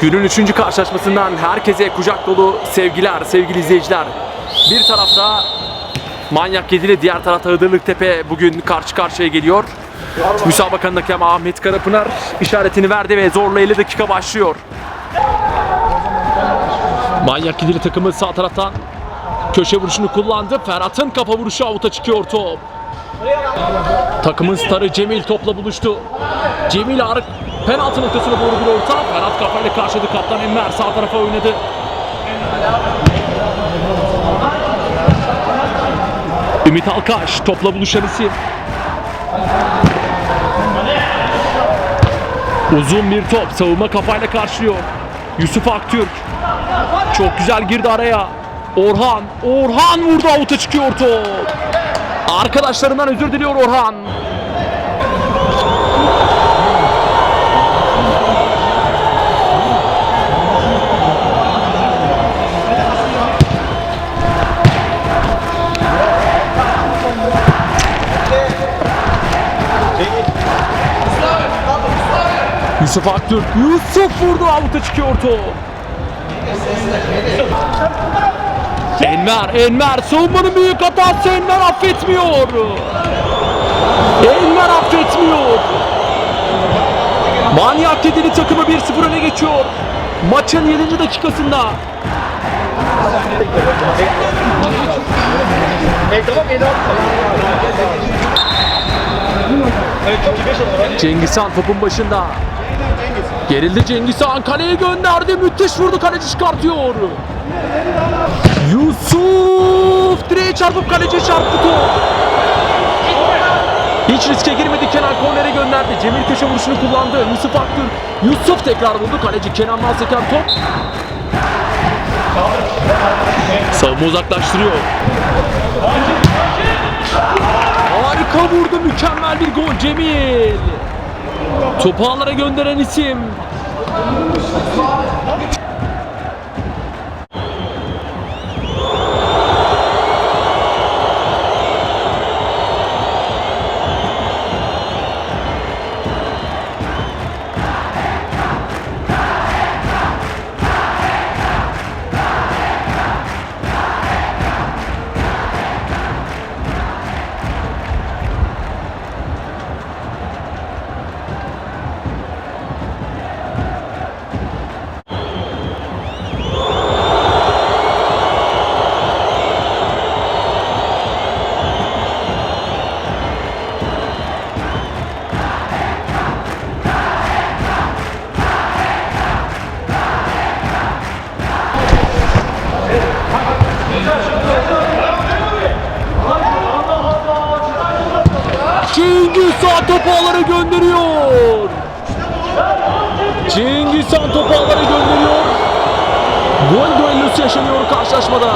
Günün üçüncü karşılaşmasından herkese kucak dolu sevgiler, sevgili izleyiciler. Bir tarafta Manyak Yedili, diğer tarafta Hıdırlık Tepe bugün karşı karşıya geliyor. Müsabakanın hakemi Ahmet Karapınar işaretini verdi ve zorla 50 dakika başlıyor. Manyak Yedili takımı sağ taraftan köşe vuruşunu kullandı. Ferhat'ın kafa vuruşu avuta çıkıyor top. Takımın starı Cemil topla buluştu. Cemil Arık penaltı noktasına doğru bir orta. Ferhat kafayla karşıladı. Kaptan Enver sağ tarafa oynadı. Ümit Alkaş topla buluşan. Uzun bir top savunma kafayla karşılıyor. Yusuf Aktürk. Çok güzel girdi araya. Orhan. Orhan vurdu avuta çıkıyor top. Arkadaşlarından özür diliyor Orhan. Yusuf Aktürk. Yusuf vurdu avuta çıkıyor top. Enver, Enver savunmanın büyük hatası Enver affetmiyor. Enver affetmiyor. Manyak Kedili takımı 1-0 öne geçiyor. Maçın 7. dakikasında. Cengiz Han topun başında. Gerildi Cengiz Han kaleye gönderdi. Müthiş vurdu kaleci çıkartıyor. Yusuf direğe çarpıp kaleci çarptı top. Hiç riske girmedi Kenan kornere gönderdi. Cemil köşe vuruşunu kullandı. Yusuf Aktürk. Yusuf tekrar vurdu. Kaleci Kenan'dan seken top. Savunma uzaklaştırıyor. Harika vurdu. Mükemmel bir gol Cemil. Topu ağlara gönderen isim. Cengiz Han topu ağlara gönderiyor. Cengiz Han topu ağlara gönderiyor. Gol düellosu yaşanıyor karşılaşmada.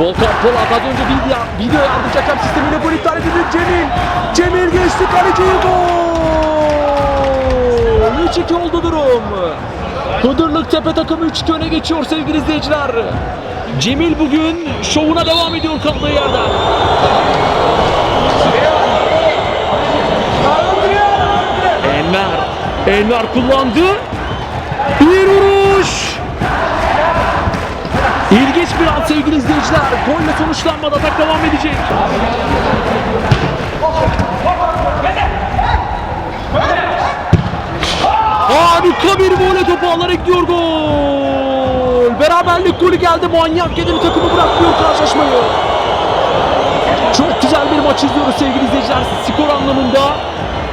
Volkan Polat az önce video, video yardımcı hakem sistemiyle gol iptal edildi. Cemil. Cemil geçti kaleciyi gol. 3-2 oldu durum. Hıdırlık Tepe takımı 3-2 öne geçiyor sevgili izleyiciler. Cemil bugün şovuna devam ediyor kaldığı yerden. Enver. Enver kullandı. Bir vuruş. İlginç bir an sevgili izleyiciler. Golle sonuçlanmadı. Atak devam edecek. Harika bir vole topu ağlara gidiyor gol. Beraberlik golü geldi. Manyak yedili takımı bırakmıyor karşılaşmayı. Çok güzel bir maç izliyoruz sevgili izleyiciler. Skor anlamında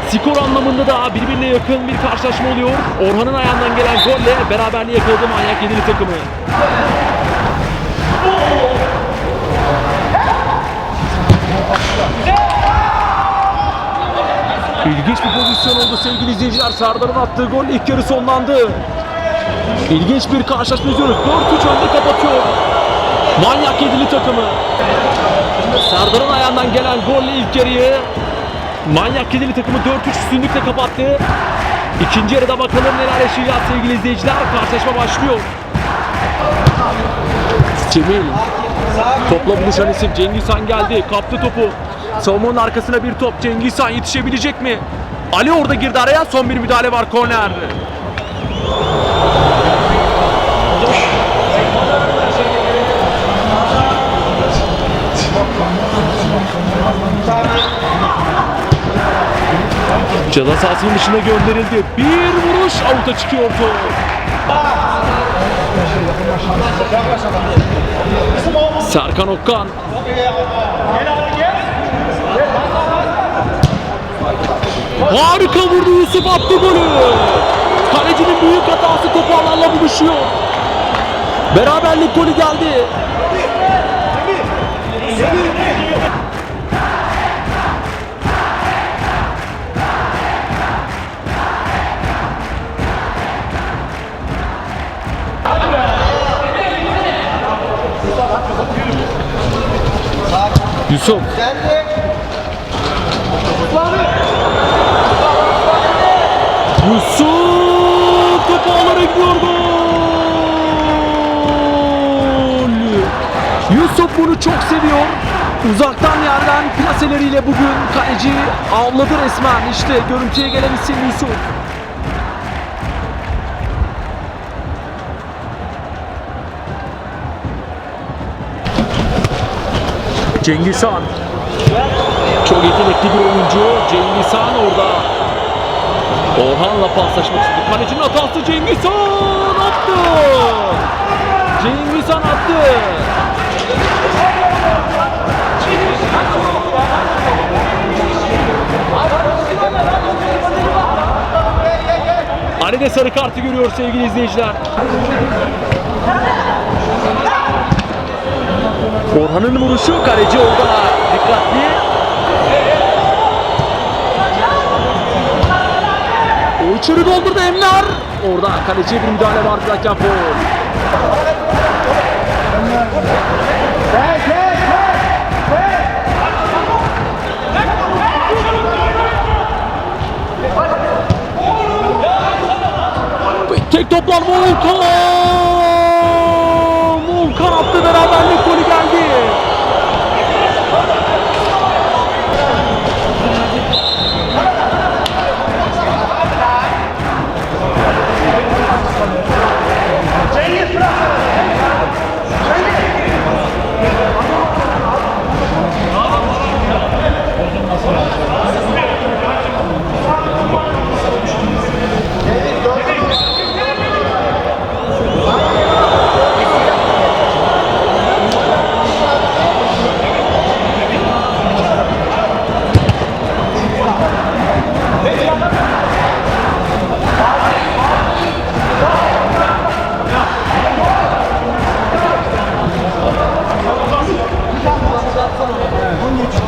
Skor anlamında da birbirine yakın bir karşılaşma oluyor. Orhan'ın ayağından gelen golle beraberliği yakaladı Manyak Yedili takımı. İlginç bir pozisyon oldu sevgili izleyiciler. Serdar'ın attığı gol ilk yarı sonlandı. İlginç bir karşılaşma izliyoruz. 4-3 önde kapatıyor. Manyak yedili takımı. Serdar'ın ayağından gelen golle ilk yarıyı Manyak yedili takımı 4-3 üstünlükle kapattı. İkinci yarıda bakalım neler yaşayacağız sevgili izleyiciler. Karşılaşma başlıyor. Cemil. Topla buluşan isim Cengiz geldi. Kaptı topu. Savunmanın arkasına bir top. Cengiz Han yetişebilecek mi? Ali orada girdi araya. Son bir müdahale var. Korner. Ceza sahasının dışına gönderildi. Bir vuruş avuta çıkıyor top. Serkan Okkan. Harika vurdu Yusuf attı golü. Kalecinin büyük hatası topu alanla buluşuyor. Beraberlik golü geldi. Yusuf. Yusuf topu gidiyor gol. Yusuf bunu çok seviyor. Uzaktan yerden plaseleriyle bugün kaleci avladı resmen. İşte görüntüye gelen isim Yusuf. Cengiz Han. Çok yetenekli bir oyuncu. Cengiz Han orada. Orhan'la paslaşmak istedi. Kalecinin hatası Cengiz Han attı. Cengiz Han attı. Ali de sarı kartı görüyor sevgili izleyiciler. Orhan'ın vuruşu kaleci orada dikkatli. İçeri doldurdu Emler. Orada kaleciye bir müdahale var zaten foul.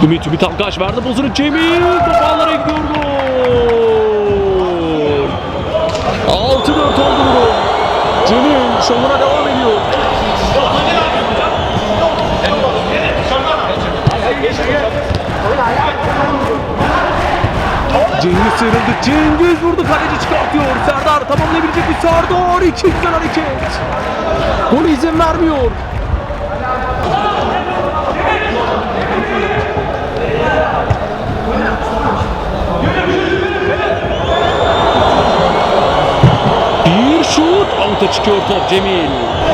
Ümit Ümit Akkaş verdi bozunu Cemil topağlara gidiyor gol. 6-4 oldu durum. Cemil şovuna devam ediyor. Cengiz sıyrıldı. Cengiz vurdu. Kaleci çıkartıyor. Serdar tamamlayabilecek mi? Serdar iki güzel hareket. Gol izin vermiyor. Çıkıyor top Cemil.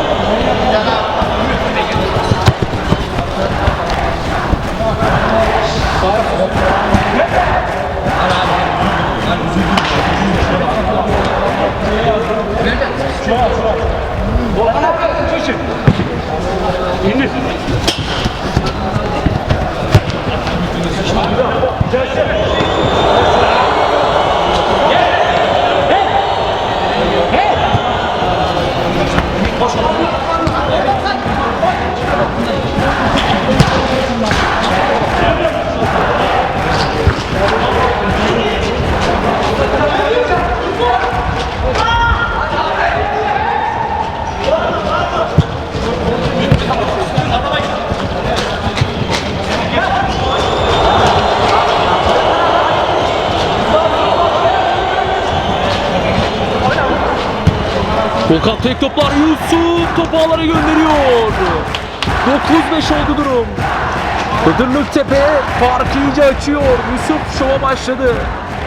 Volkan tek toplar Yusuf topu ağlara gönderiyor. 9-5 oldu durum. Hıdırlık Tepe farkı iyice açıyor. Yusuf şova başladı.